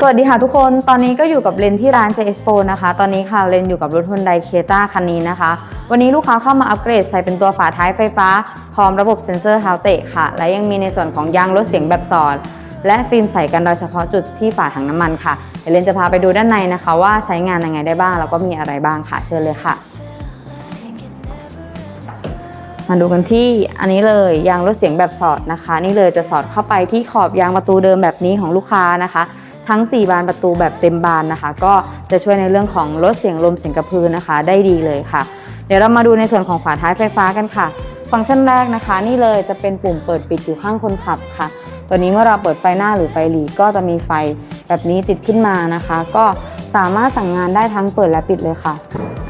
สวัสดีค่ะทุกคน ตอนนี้ก็อยู่กับเลนที่ร้าน JS p o นะคะ ตอนนี้ค่ะเลนอยู่กับรถฮ u นไดเคต้าคันนี้นะคะ วันนี้ลูกค้าเข้ามาอัปเกรดใส่เป็นตัวฝาท้ายไฟฟ้า พร้อมระบบเซ็นเซอร์ฮาเตะค่ะ และยังมีในส่วนของยางลดเสียงแบบสอด และฟิล์มใส่กันโดยเฉพาะจุดที่ฝาถังน้ำมันค่ะ เดี๋ยวเลนจะพาไปดูด้านในนะคะ ว่าใช้งานยังไงได้บ้าง แล้วก็มีอะไรบ้างค่ะ เชิญเลยค่ะ มาดูกันที่อันนี้เลยยางลดเสียงแบบสอดนะคะ นี่เลยจะสอดเข้าไปที่ขอบยางประตูเดิมแบบนี้ของลูกค้านะคะ ทั้ง 4 บานประตูแบบเต็มบานนะคะ ก็จะช่วยในเรื่องของลดเสียงลมเสียงกระพือนะคะ ได้ดีเลยค่ะ เดี๋ยวเรามาดูในส่วนของฝาท้ายไฟฟ้ากันค่ะ ฟังก์ชันแรกนะคะ นี่เลยจะเป็นปุ่มเปิดปิดอยู่ข้างคนขับค่ะ ตัวนี้เมื่อเราเปิดไฟหน้าหรือไฟหลีก็จะมีไฟแบบนี้ติดขึ้นมานะคะ ก็สามารถสั่งงานได้ทั้งเปิดและปิดเลยค่ะ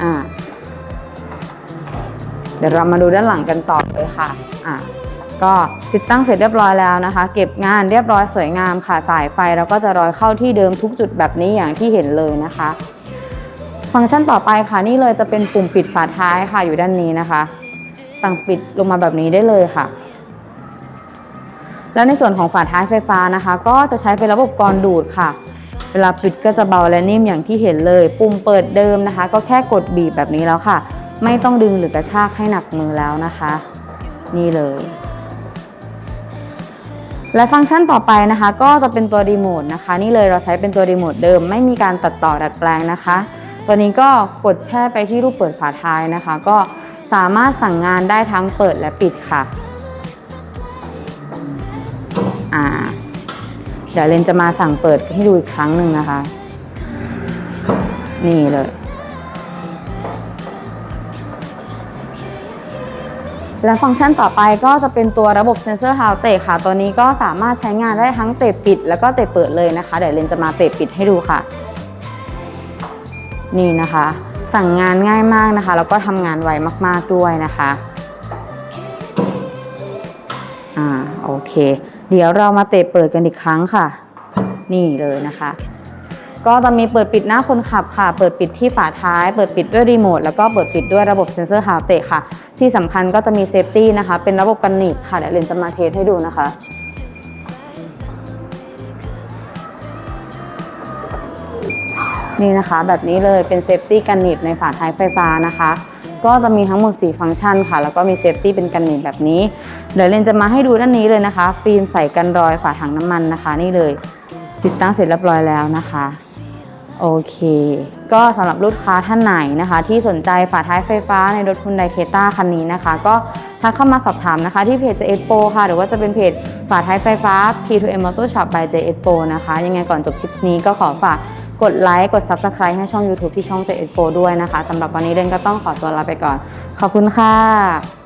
อ่า ดี๋ยวเรามาดูด้านหลังกันต่อเลยค่ะอะก็ติดตั้งเสร็จเรียบร้อยแล้วนะคะ เก็บงานเรียบร้อยสวยงามค่ะ สายไฟเราก็จะร้อยเข้าที่เดิมทุกจุดแบบนี้อย่างที่เห็นเลยนะคะ ฟังก์ชันต่อไปค่ะนี่เลยจะเป็นปุ่มปิดฝาท้ายค่ะอยู่ด้านนี้นะคะสั่งปิดลงมาแบบนี้ได้เลยค่ะ แล้วในส่วนของฝาท้ายไฟฟ้านะคะ ก็จะใช้เป็นระบบกรดูดค่ะ เวลาปิดก็จะเบาและนิ่มอย่างที่เห็นเลย ปุ่มเปิดเดิมนะคะ ก็แค่กดบีบแบบนี้แล้วค่ะ ไม่ต้องดึงหรือกระชากให้หนักมือแล้วนะคะ นี่เลย และฟังก์ชันต่อไปนะคะ ก็จะเป็นตัวรีโมทนะคะ นี่เลยเราใช้เป็นตัวรีโมทเดิม ไม่มีการตัดต่อดัดแปลงนะคะ ตัวนี้ก็กดแค่ไปที่รูปเปิดฝาท้ายนะคะ ก็สามารถสั่งงานได้ทั้งเปิดและปิดค่ะอ่าเดี๋ยวเลนจะมาสั่งเปิดให้ดูอีกครั้งหนึ่งนะคะ นี่เลย และฟังก์ชันต่อไปก็จะเป็นตัวระบบเซนเซอร์ฮาวเตะค่ะ ตัวนี้ก็สามารถใช้งานได้ทั้งเตะปิด แล้วก็เตะเปิดเลยนะคะ เดี๋ยวเลนจะมาเตะปิดให้ดูค่ะ นี่นะคะ สั่งงานง่ายมากนะคะ แล้วก็ทำงานไวมากๆด้วยนะคะ อ่าโอเค เดี๋ยวเรามาเตะเปิดกันอีกครั้งค่ะ นี่เลยนะคะ ก็จะมีเปิดปิดหน้าคนขับค่ะ เปิดปิดที่ฝาท้าย เปิดปิดด้วยรีโมท แล้วก็เปิดปิดด้วยระบบเซ็นเซอร์ฮาวเตะค่ะ ที่สำคัญก็จะมีเซฟตี้นะคะ เป็นระบบกันหนีบค่ะเดี๋ยวเรนจะมาเทสให้ดูนะคะนี่นะคะแบบนี้เลยเป็นเซฟตี้กันหนีบในฝาท้ายไฟฟ้านะคะ ก็จะมีทั้งหมด 4 ฟังก์ชันค่ะ แล้วก็มีเซฟตี้เป็นกันหนีบแบบนี้ เดี๋ยวเรนจะมาให้ดูด้านนี้เลยนะคะ ฟิล์มใส่กันรอยฝาถังน้ำมันนะคะ นี่เลย ติดตั้งเสร็จเรียบร้อยแล้วนะคะ โอเค ก็สำหรับลูกค้าท่านไหนนะคะ ที่สนใจฝาท้ายไฟฟ้าในรถคุณไดเคต้าคันนี้นะคะ ก็ทักเข้ามาสอบถามนะคะ ที่เพจ JS Pro ค่ะ หรือว่าจะเป็นเพจฝาท้ายไฟฟ้า P2M Motor Shop by JS Pro นะคะ ยังไงก่อนจบคลิปนี้ก็ขอฝากกดไลค์กด Subscribe ให้ช่อง YouTube ที่ช่อง JS Pro ด้วยนะคะสำหรับวันนี้เดนก็ต้องขอตัวลาไปก่อน ขอบคุณค่ะ